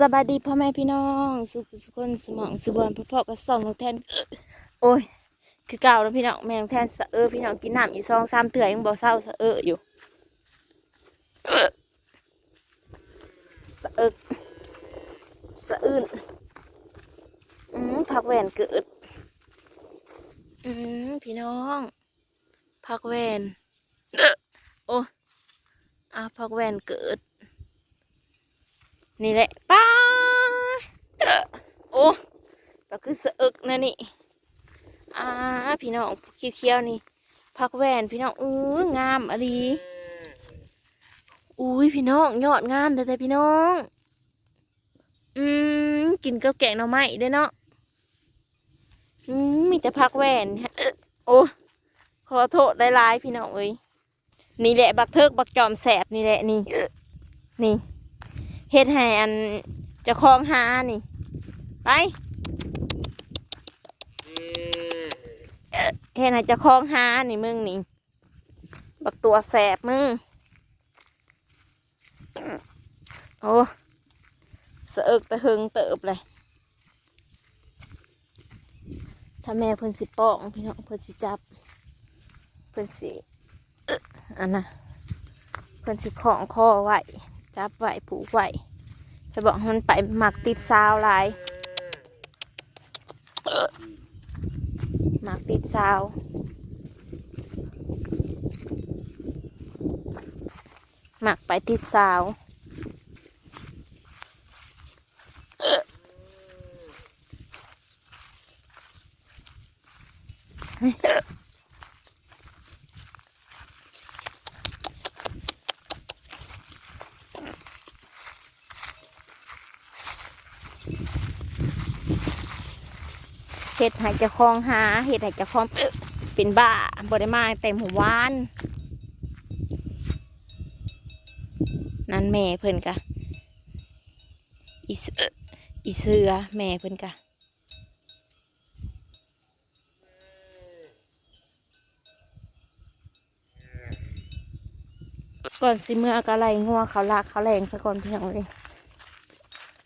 สบายดีพ่อแม่พี่น้องสุขสุขคนสมองสุบอนพ่อๆกับสองน้องแทน โอ้ย คือเก่าแล้วพี่น้องแม่น้องแทนสะเออพี่น้องกินน้ำอีกซองสามเถื่อยังบ่เศร้าสะเอออยู่เออสะเอิกสะอื่นอืมพักแหวนเกิด อืมพี่น้องพักแหวนโอ้อะพักแหวนเกิด นี่แหละป้าโอ้ก็คือสะอึกนะนี่อ่าพี่น้องเขียวๆนี่พักแหวนพี่น้องเอองามอะดีอุ้ยพี่น้องยอดงามแต่แต่พี่น้อง อืมกินกับแกงหน่อไม้ด้เนาะอืมมีแต่พักแหวนโอ้ขอโทษได้ลายๆพี่น้องเอ้ยนี่แหละบักเทิกบักจอมแสบนี่แหละนี่นี่ เฮ็ดให้อันเจะคลองหานี่ ไปเอ่อเฮ็ดให้เจะคลองหานี่มึงนี่บักตัวแสบมึง โอ้สะเอิกตะหึงเติบเลยถ้าแม่เพิ่นสิป้องพี่น้องเพิ่นสิจับ เพิ่นสิเอ๊ะอันน่ะเพิ่นสิของคอไว้ จับไว้ผูกไว้ไปบอกมันไปหมักติดซาวลายหมักติดซาวหมักไปติดซาว เห็ดให้เจะคลองหาเห็ดให้เจะคลองเอ๊ะเป็นบ้าบริมาเต็มหัววาน นั่นแม่เพิ่นกะอีเสืออีเสือแม่เพิ่นกะก่อนสิเมื่อกะไรงัวเขาลากเขาแรงซะก่อนเพียงเลย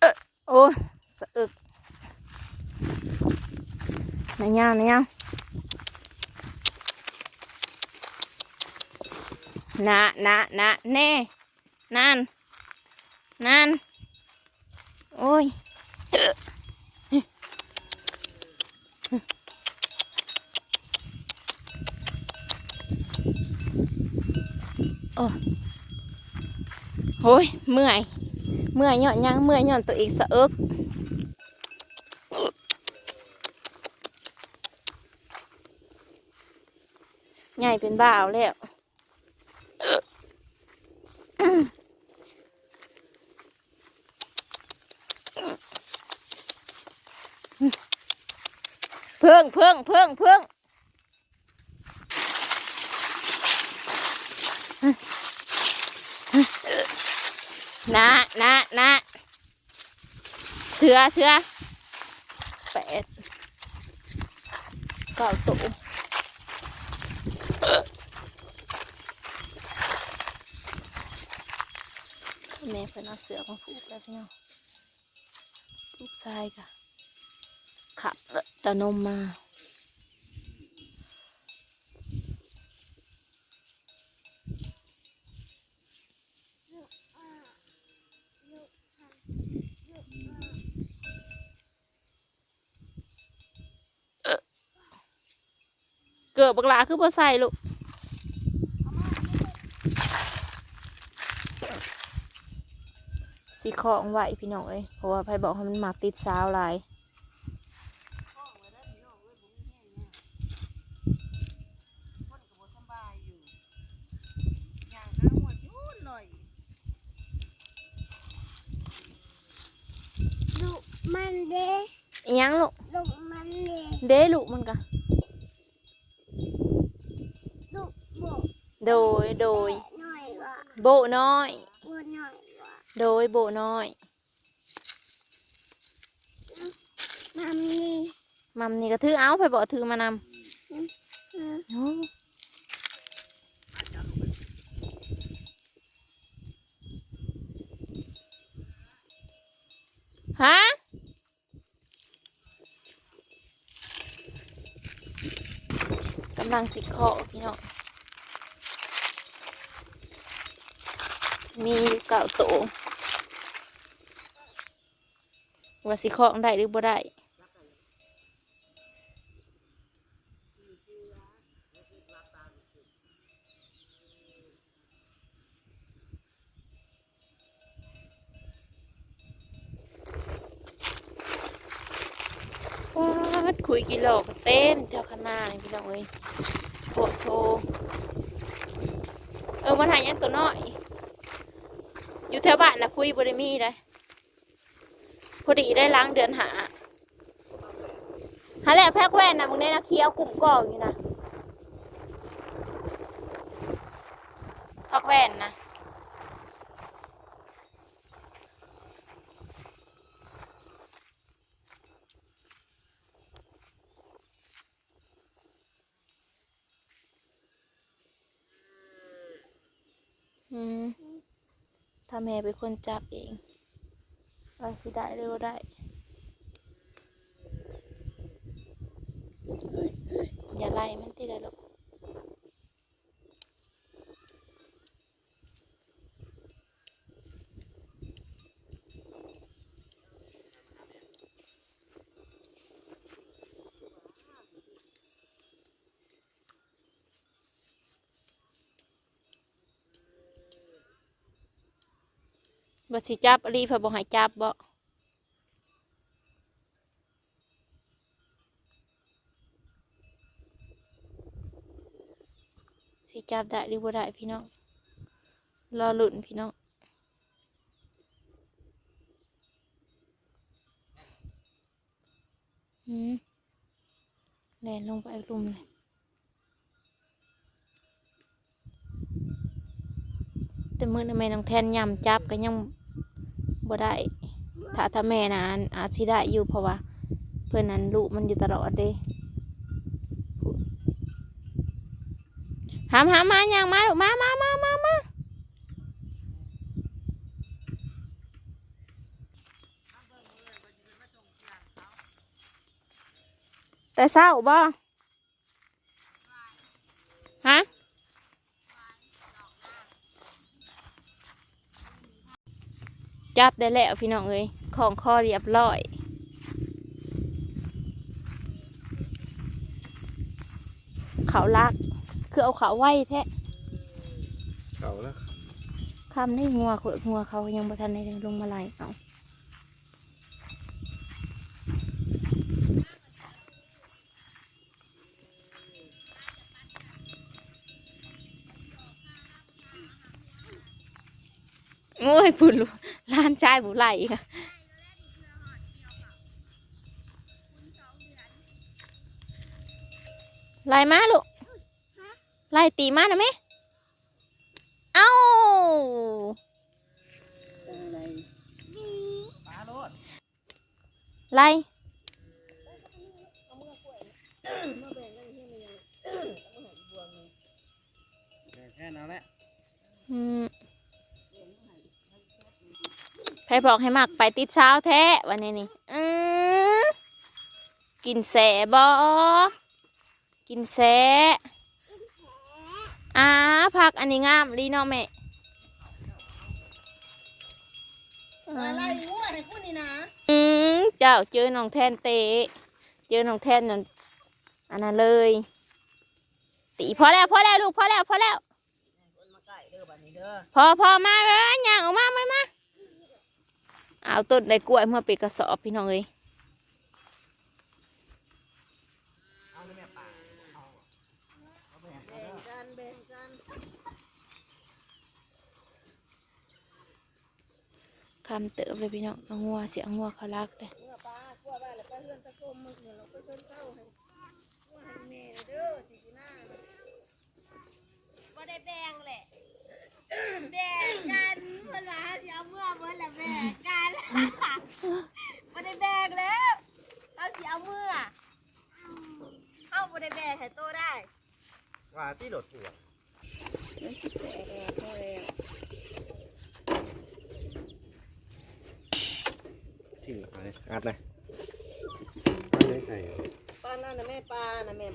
เอะโอ้ยสะอึก นายย่างนายย่างนะนะนะแน่นั่นนั่ ง่ายเป็นบ้าเอาแล้วเพิ่งเพิ่งเพิ่งเพิ่งนะนะนะเชื้อเชื้อแปดเก้าตุ่ม เพิ่นเอาเสือมาผูกแล้วพี่น้องลูกชายค่ะขับตะนมมาเกิดบักหลาคือบ่ใส่ลูก สีของไหวพี่น้องเอ้ยเพราะว่าไผบอกให้มันหมักติดสาวหลายลูกมันเด้อิหยังลูกลูกมันเด้เด้ลูกมันกะลูกโบโดยโดยหน่อยว่าโบน้อยโบหน่อยว่า โดยโบน้อย มันนี่ มัมนี่ก็ถือเอาไผบอกถือมานเออำโอ้ฮะกำลังสิเคาะพี่น้อง มีเก่าโตวว่าสิเคาะได้หรือบ่ได้วัดคุยกิโลก็เต็มแถวคณะนี่พี่น้องเอ้ยโคตรโทเออมาถ่ายยังตัวน้อย อยู่แถวบ้านนะคุยบริมีเลยพอดีได้ล้างเดือนหาหาแหละแพ็กแว่นนะมึงได้นะเคี้ยวกลุ่มกอกอยู่นะพักแว่นนะอืม ถ้าแม่เป็นคนจับเองว่าสิได้หรือบ่ได้ อย่าไล่มันติได้หรอก บ่สิจับอลีเพิ่นบ่ให้จับบ่สิจับได้หรือบ่ได้พี่น้อง รอลุ้นพี่น้องอืมแล่นลงไปลุมเลยแต่มือนะแม่น้องแทนยำจับก็ยัง บ่ได้ ถ้าถ้าแม่นะอันอาจสิได้อยู่เพราะว่า เพื่อนนั้นลูกมันอยู่ตลอดเด้หามหามมาอย่างมาลูกมามามามามาแต่เศร้าบ่ฮะ จับได้แล้วพี่น้องเอ้ยของคอเรียบร้อยเขาลัก คือเอาเขาไว้แท้เก่าแล้วคำนี่งัวขวดงัวเขายังบ่ทันได้ลงมาไหลเอาโอ้ยพุ่นลูก ล้านชายบุไหลค่ะไล่มาลูกไล่ตีมาหน่อยไหมเอ้าปลาโลดไล่แค่นั้นแหละอืม ใครบอกให้มักไปติดเช้าแท้วันนี้นี่อือกินแสบอกินแสอ่าผักอันนี้งามลีเนาะแม่อะไรมั่วให้พูดนี่นะอืมเจ้าเจอน้องแทนเตะเจอน้องแทนนั่นอันนั้นเลย ตีพอแล้วพอแล้วลูกพอแล้วพอแล้วคนมาใกล้เด้อบัดนี้เด้อพอพอมาเลยย่างออกมาไม่มา เอาต้นได้กล้วยเมื่อปีกระสอบพี่น้องเอ้ยเอาเลยคำเติบเลยพี่น้องงัวเสียงงัวเขารักเลยเมื่อปลากลัวว่าแล้วก็เฮือนตะโกมมึกเนี่ยเราก็เชิญเข้าให้ว่าให้แม่เด้อสิกินหน้าบ่ได้แบงแหละ แบ่งกันเพื่อนว่าสิเอาเมื่อเมื่อละแบ่งกันบ่ได้แบ่งแล้วเราสิเอาเมื่อเฮาบ่ได้แบ่งให้โตได้ว่าที่โหลดตัวพทิ้งเอาเลยอัดเลยปลานั่นนะแม่ปลานะแม่